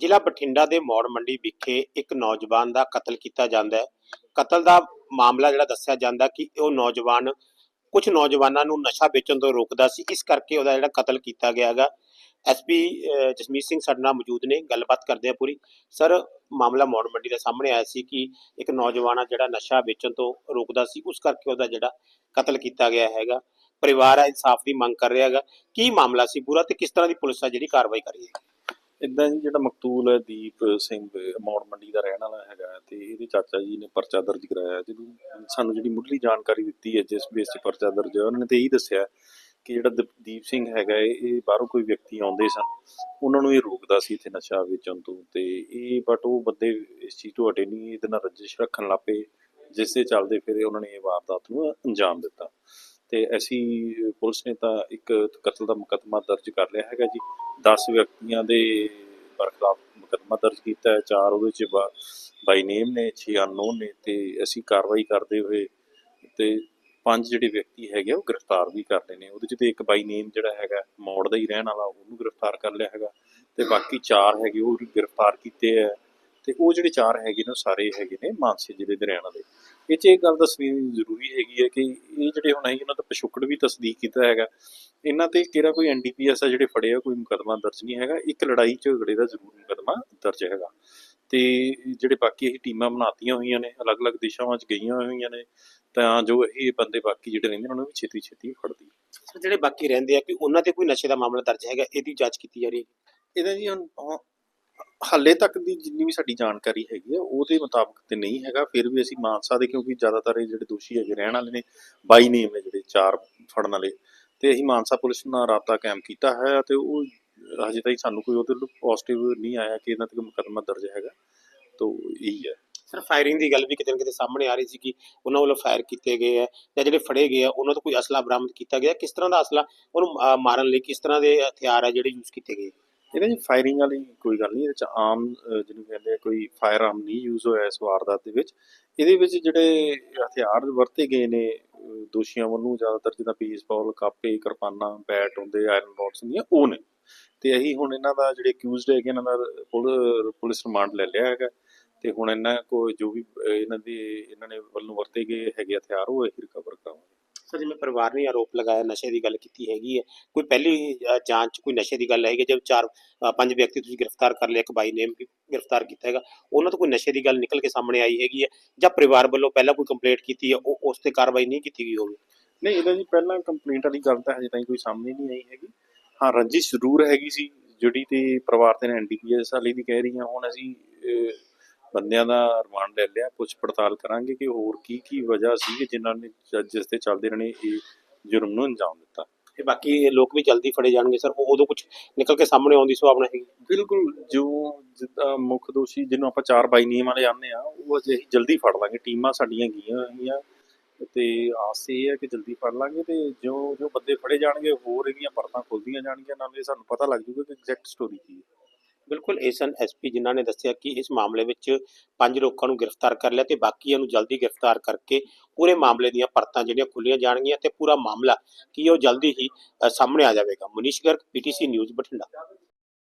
ਜ਼ਿਲ੍ਹਾ ਬਠਿੰਡਾ ਦੇ ਮੌੜ ਮੰਡੀ ਵਿਖੇ ਇੱਕ ਨੌਜਵਾਨ ਦਾ ਕਤਲ ਕੀਤਾ ਜਾਂਦਾ ਹੈ। ਕਤਲ ਦਾ ਮਾਮਲਾ ਜਿਹੜਾ ਦੱਸਿਆ ਜਾਂਦਾ ਕਿ ਉਹ ਨੌਜਵਾਨ ਕੁਝ ਨੌਜਵਾਨਾਂ ਨੂੰ ਨਸ਼ਾ ਵੇਚਣ ਤੋਂ ਰੋਕਦਾ ਸੀ। ਇਸ ਕਰਕੇ ਉਹਦਾ ਜਿਹੜਾ ਕਤਲ ਕੀਤਾ ਗਿਆ ਹੈਗਾ। ਐਸਪੀ ਜਸਮੀਤ ਸਿੰਘ ਸਾਡੇ ਨਾਲ ਮੌਜੂਦ ਨੇ। ਗੱਲਬਾਤ ਕਰਦੇ ਆ ਪੂਰੀ। ਸਰ, ਮਾਮਲਾ ਮੌੜ ਮੰਡੀ ਦੇ ਸਾਹਮਣੇ ਆਇਆ ਸੀ ਕਿ ਇੱਕ ਨੌਜਵਾਨ ਜਿਹੜਾ ਨਸ਼ਾ ਵੇਚਣ ਤੋਂ ਰੋਕਦਾ ਸੀ। ਉਸ ਕਰਕੇ ਉਹਦਾ ਜਿਹੜਾ ਕਤਲ ਕੀਤਾ ਗਿਆ ਹੈਗਾ। ਪਰਿਵਾਰ ਆ, ਇਨਸਾਫ ਦੀ ਮੰਗ ਕਰ ਰਿਹਾ ਹੈਗਾ। ਕੀ ਮਾਮਲਾ ਸੀ ਪੂਰਾ ਤੇ ਕਿਸ ਤਰ੍ਹਾਂ ਦੀ ਪੁਲਿਸ ਆ ਜਿਹੜੀ ਕਾਰਵਾਈ ਕਰ ਰਹੀ ਹੈ? ਇਦਾਂ ਜੀ ਜਿਹੜਾ ਮਕਤੂਲ ਹੈ, ਦੀਪ ਸਿੰਘ, ਮੌੜ ਮੰਡੀ ਦਾ ਰਹਿਣ ਵਾਲਾ ਹੈਗਾ ਤੇ ਇਹਦੇ ਚਾਚਾ ਜੀ ਨੇ ਪਰਚਾ ਦਰਜ ਕਰਾਇਆ ਜਿਹਨੂੰ ਸਾਨੂੰ ਜਿਹੜੀ ਮੁੱਢਲੀ ਜਾਣਕਾਰੀ ਦਿੱਤੀ ਹੈ, ਜਿਸ ਬੇਸ ਤੇ ਪਰਚਾ ਦਰਜ ਹੋਇਆ, ਉਹਨਾਂ ਨੇ ਤੇ ਇਹੀ ਦੱਸਿਆ ਕਿ ਜਿਹੜਾ ਦ- ਦੀਪ ਸਿੰਘ ਹੈਗਾ ਇਹ ਬਾਹਰੋਂ ਕੋਈ ਵਿਅਕਤੀ ਆਉਂਦੇ ਸਨ। ਉਹਨਾਂ ਨੂੰ ਇਹ ਰੋਕਦਾ ਸੀ ਇੱਥੇ ਨਸ਼ਾ ਵੇਚਣ ਤੋਂ ਤੇ ਇਹ ਬਟ ਉਹ ਬੰਦੇ ਇਸ ਚੀਜ਼ ਤੋਂ ਹਟੇ ਨਹੀਂ, ਇਹਦੇ ਨਾਲ ਰੰਜਿਸ਼ ਰੱਖਣ ਲੱਪੇ ਜਿਸ ਦੇ ਚੱਲਦੇ ਫਿਰ ਉਹਨਾਂ ਨੇ ਇਹ ਵਾਰਦਾਤ ਨੂੰ ਅੰਜਾਮ ਦਿੱਤਾ। ਤੇ ਅਸੀਂ ਪੁਲਿਸ ਨੇ ਤਾਂ ਇੱਕ ਕਤਲ ਦਾ ਮੁਕੱਦਮਾ ਦਰਜ ਕਰ ਲਿਆ ਹੈਗਾ ਜੀ। 10 ਵਿਅਕਤੀਆਂ ਦੇ ਬਰਖਲਾਫ ਮੁਕੱਦਮਾ ਦਰਜ ਕੀਤਾ ਹੈ। ਚਾਰ ਉਹਦੇ ਚ ਬਾਈ ਨੇਮ ਨੇ 6 ਅਨਨੋਨ ਨੇ ਤੇ ਅਸੀਂ ਕਾਰਵਾਈ ਕਰਦੇ ਹੋਏ ਤੇ ਪੰਜ ਜਿਹੜੇ ਵਿਅਕਤੀ ਹੈਗੇ ਆ, ਉਹ ਗ੍ਰਿਫਤਾਰ ਵੀ ਕਰ ਲਏ ਨੇ। ਉਹਦੇ ਚ ਤੇ ਇੱਕ ਬਾਈ ਨੇਮ ਜਿਹੜਾ ਹੈਗਾ ਮੌੜ ਦਾ ਹੀ ਰਹਿਣ ਵਾਲਾ ਉਹਨੂੰ ਗ੍ਰਿਫਤਾਰ ਕਰ ਲਿਆ ਹੈਗਾ। ਤੇ ਬਾਕੀ ਚਾਰ ਹੈਗੇ ਉਹ ਵੀ ਗ੍ਰਿਫਤਾਰ ਕੀਤੇ ਆ। ਤੇ ਉਹ ਜਿਹੜੇ ਚਾਰ ਹੈਗੇ ਨੇ ਸਾਰੇ ਹੈਗੇ ਨੇ ਮਾਨਸੇ ਜ਼ਿਲ੍ਹੇ ਦੇ ਰਹਿਣ ਵਾਲੇ। ਇਹ ਚ ਇਹ ਗੱਲ ਦੱਸਣੀ ਜ਼ਰੂਰੀ ਹੈਗੀ ਹੈ ਕਿ ਇਹ ਜਿਹੜੇ ਹੁਣ ਹੈ ਇਹਨਾਂ ਦਾ ਪਿਛੋਕੜ ਵੀ ਤਸਦੀਕ ਕੀਤਾ ਹੈਗਾ ਇਹਨਾਂ ਤੇ ਕਿਹੜਾ ਕੋਈ ਐਨਡੀਪੀਐਸ ਆ ਜਿਹੜੇ ਫੜੇ ਆ ਕੋਈ ਮੁਕੱਦਮਾ ਦਰਜ ਨਹੀਂ ਹੈਗਾ ਇੱਕ ਲੜਾਈ ਝਗੜੇ ਦਾ ਜ਼ਰੂਰ ਮੁਕੱਦਮਾ ਦਰਜ ਹੈਗਾ। ਤੇ ਜਿਹੜੇ ਬਾਕੀ ਇਹ ਟੀਮਾਂ ਬਣਾਤੀਆਂ ਹੋਈਆਂ ਨੇ ਅਲੱਗ-ਅਲੱਗ ਦਿਸ਼ਾਵਾਂ 'ਚ ਗਈਆਂ ਹੋਈਆਂ ਨੇ ਤਾਂ ਜੋ ਇਹ ਬੰਦੇ ਬਾਕੀ ਜਿਹੜੇ ਰਹਿੰਦੇ ਉਹਨਾਂ ਨੂੰ ਵੀ ਛੇਤੀ ਛੇਤੀ ਫੜਦੀ ਜਿਹੜੇ ਬਾਕੀ ਰਹਿੰਦੇ ਆ ਕਿ ਉਹਨਾਂ ਤੇ ਕੋਈ ਨਸ਼ੇ ਦਾ ਮਾਮਲਾ ਦਰਜ ਹੈਗਾ ਇਹਦੀ ਜਾਂਚ ਕੀਤੀ ਜਾ ਰਹੀ ਹੈ? ਇਹਦਾ ਜੀ ਹੁਣ ਹਾਲੇ ਤੱਕ ਦੀ ਜਿੰਨੀ ਵੀ ਸਾਡੀ ਜਾਣਕਾਰੀ ਹੈਗੀ ਆ, ਉਹਦੇ ਮੁਤਾਬਕ ਤੇ ਨਹੀਂ ਹੈਗਾ। ਫਿਰ ਵੀ ਅਸੀਂ ਮਾਨਸਾ ਦੇ, ਕਿਉਂਕਿ ਜ਼ਿਆਦਾਤਰ ਇਹ ਜਿਹੜੇ ਦੋਸ਼ੀ ਹੈਗੇ, ਰਹਿਣ ਵਾਲੇ ਨੇ, ਬਾਈ ਨੇਮ ਨੇ ਜਿਹੜੇ ਚਾਰ ਫੜਨ ਵਾਲੇ। ਤੇ ਅਸੀਂ ਮਾਨਸਾ ਪੁਲਿਸ ਨਾਲ ਰਾਬਤਾ ਕਾਇਮ ਕੀਤਾ ਹੈ ਤੇ ਉਹ ਹਜੇ ਤਾਈਂ ਸਾਨੂੰ ਕੋਈ ਉਹਦੇ ਪੋਜ਼ਿਟਿਵ ਨਹੀਂ ਆਇਆ ਕਿ ਇਹਨਾਂ ਤੇ ਕੋਈ ਮੁਕੱਦਮਾ ਦਰਜ ਹੈਗਾ। ਤੋਂ ਇਹੀ ਹੈ। ਸਰ ਫਾਇਰਿੰਗ ਦੀ ਗੱਲ ਵੀ ਕਿਤੇ ਨਾ ਕਿਤੇ ਸਾਹਮਣੇ ਆ ਰਹੀ ਸੀ ਕਿ ਉਹਨਾਂ ਵੱਲੋਂ ਫਾਇਰ ਕੀਤੇ ਗਏ ਆ ਜਾਂ ਜਿਹੜੇ ਫੜੇ ਗਏ ਆ, ਉਹਨਾਂ ਤੋਂ ਕੋਈ ਅਸਲਾ ਬਰਾਮਦ ਕੀਤਾ ਗਿਆ? ਕਿਸ ਤਰ੍ਹਾਂ ਦਾ ਅਸਲਾ? ਉਹਨੂੰ ਮਾਰਨ ਲਈ ਕਿਸ ਤਰ੍ਹਾਂ ਦੇ ਹਥਿਆਰ ਆ ਜਿਹੜੇ ਯੂਜ਼ ਕੀਤੇ ਗਏ? ਇਹਦੇ ਜੀ ਫਾਇਰਿੰਗ ਵਾਲੀ ਕੋਈ ਗੱਲ ਨਹੀਂ, ਇਹਦੇ ਚ ਆਮ ਜਿਹਨੂੰ ਕਹਿੰਦੇ ਆ ਕੋਈ ਫਾਇਰ ਆਰਮ ਨਹੀਂ ਯੂਜ਼ ਹੋਇਆ ਇਸ ਵਾਰਦਾਤ ਦੇ ਵਿੱਚ। ਇਹਦੇ ਵਿੱਚ ਜਿਹੜੇ ਹਥਿਆਰ ਵਰਤੇ ਗਏ ਨੇ ਦੋਸ਼ੀਆਂ ਵੱਲੋਂ ਜ਼ਿਆਦਾਤਰ ਜਿੱਦਾਂ ਬੇਸਬਾਲ ਕਾਪੇ, ਕਿਰਪਾਨਾਂ ਬੈਟ ਹੁੰਦੇ ਆਇਰਨ ਰੋਡਸ ਹੁੰਦੀਆਂ, ਉਹ ਨੇ। ਤੇ ਅਸੀਂ ਹੁਣ ਇਹਨਾਂ ਦਾ ਜਿਹੜੇ ਅਕਿਊਜ਼ਡ ਹੈਗੇ, ਇਹਨਾਂ ਦਾ ਪੁਲ- ਪੁਲਿਸ ਰਿਮਾਂਡ ਲੈ ਲਿਆ ਹੈਗਾ। ਤੇ ਹੁਣ ਇਹਨਾਂ ਕੋ ਜੋ ਵੀ ਇਹਨਾਂ ਦੇ, ਇਹਨਾਂ ਨੇ ਵੱਲੋਂ ਵਰਤੇ ਗਏ ਹੈਗੇ ਹਥਿਆਰ, ਉਹ ਅਸੀਂ ਰਿਕਵਰ ਕਰਾਵਾਂਗੇ ਸਰ ਜਿਵੇਂ ਪਰਿਵਾਰ ਨੇ ਆਰੋਪ ਲਗਾਇਆ ਨਸ਼ੇ ਦੀ ਗੱਲ ਕੀਤੀ ਹੈਗੀ ਹੈ। ਕੋਈ ਪਹਿਲੀ ਜਾਂਚ, ਕੋਈ ਨਸ਼ੇ ਦੀ ਗੱਲ ਹੈਗੀ ਜਦ ਚਾਰ ਪੰਜ ਵਿਅਕਤੀ ਤੁਸੀਂ ਗ੍ਰਿਫਤਾਰ ਕਰ ਲਿਆ, ਇੱਕ ਬਾਈ ਨੇਮ ਗ੍ਰਿਫਤਾਰ ਕੀਤਾ ਹੈਗਾ, ਉਹਨਾਂ ਤੋਂ ਕੋਈ ਨਸ਼ੇ ਦੀ ਗੱਲ ਨਿਕਲ ਕੇ ਸਾਹਮਣੇ ਆਈ ਹੈਗੀ ਹੈ ਜਾਂ ਪਰਿਵਾਰ ਵੱਲੋਂ ਪਹਿਲਾਂ ਕੋਈ ਕੰਪਲੇਂਟ ਕੀਤੀ ਹੈ, ਉਹ, ਉਸ ਤੇ ਕਾਰਵਾਈ ਨਹੀਂ ਕੀਤੀ ਗਈ ਹੋਵੇ? ਨਹੀਂ, ਇਹਦਾ ਜੀ ਪਹਿਲਾਂ ਕੰਪਲੇਂਟ ਵਾਲੀ ਗੱਲ ਤਾਂ ਹਜੇ ਤਾਈਂ ਕੋਈ ਸਾਹਮਣੇ ਨਹੀਂ ਆਈ ਹੈਗੀ। ਹਾਂ, ਰੰਜਿਸ਼ ਜ਼ਰੂਰ ਹੈਗੀ ਸੀ, ਜਿਹੜੀ ਤੇ ਪਰਿਵਾਰ ਤੇ ਐਨਡੀਪੀਐਸ ਵਾਲੀ ਵੀ ਕਹਿ ਰਹੀ ਹਾਂ ਹੁਣ ਅਸੀਂ ਬੰਦਿਆਂ ਦਾ ਰਿਮਾਂਡ ਲੈ ਲਿਆ ਪੁੱਛ ਪੜਤਾਲ ਕਰਾਂਗੇ ਕਿ ਹੋਰ ਕੀ ਕੀ ਵਜ੍ਹਾ ਸੀ ਕਿ ਜਿਨ੍ਹਾਂ ਨੇ ਜਿਸ ਤੇ ਚੱਲਦੇ ਰਹੇ ਇਹ ਜੁਰਮ ਨੂੰ ਅੰਜਾਮ ਦਿੱਤਾ। ਤੇ ਬਾਕੀ ਇਹ ਲੋਕ ਵੀ ਜਲਦੀ ਫੜੇ ਜਾਣਗੇ ਸਰ ਉਹ ਉਦੋਂ ਕੁਝ ਨਿਕਲ ਕੇ ਸਾਹਮਣੇ ਆਉਣ ਦੀ ਸੰਭਾਵਨਾ ਹੈਗੀ। ਬਿਲਕੁਲ ਜੋ ਜਿੱਦਾਂ ਮੁੱਖ ਦੋਸ਼ੀ ਜਿਹਨੂੰ ਆਪਾਂ ਚਾਰ ਬਾਈ ਨਿਯਮ ਵਾਲੇ ਆਉਂਦੇ ਆ ਉਹ ਅਜੇ ਅਸੀਂ ਜਲਦੀ ਫੜ ਲਾਂਗੇ ਟੀਮਾਂ ਸਾਡੀਆਂ ਗਈਆਂ ਹੋਈਆਂ ਤੇ ਆਸ ਇਹ ਹੈ ਕਿ ਜਲਦੀ ਫੜ ਲਾਂਗੇ ਤੇ ਜੋ ਜੋ ਬੰਦੇ ਫੜੇ ਜਾਣਗੇ ਹੋਰ ਇਹਦੀਆਂ ਪਰਤਾਂ ਖੁੱਲਦੀਆਂ ਜਾਣਗੀਆਂ ਨਾਲੇ ਸਾਨੂੰ ਪਤਾ ਲੱਗ ਜੂਗਾ ਕਿ ਐਗਜ਼ੈਕਟ ਸਟੋਰੀ ਕੀ ਹੈ। ਬਿਲਕੁਲ ਏਸਨ ਐਸਪੀ ਜਿਨ੍ਹਾਂ ਨੇ ਦੱਸਿਆ ਕਿ ਇਸ ਮਾਮਲੇ ਵਿੱਚ ਪੰਜ ਲੋਕਾਂ ਨੂੰ ਗ੍ਰਿਫਤਾਰ ਕਰ ਲਿਆ ਤੇ ਬਾਕੀਆਂ ਨੂੰ ਜਲਦੀ ਗ੍ਰਿਫਤਾਰ ਕਰਕੇ ਪੂਰੇ ਮਾਮਲੇ ਦੀਆਂ ਪਰਤਾਂ ਜਿਹੜੀਆਂ ਖੁੱਲੀਆਂ ਜਾਣਗੀਆਂ ਤੇ ਪੂਰਾ ਮਾਮਲਾ ਕੀ ਉਹ ਜਲਦੀ ਹੀ ਸਾਹਮਣੇ ਆ ਜਾਵੇਗਾ। Manish Garg PTC news, Bathinda.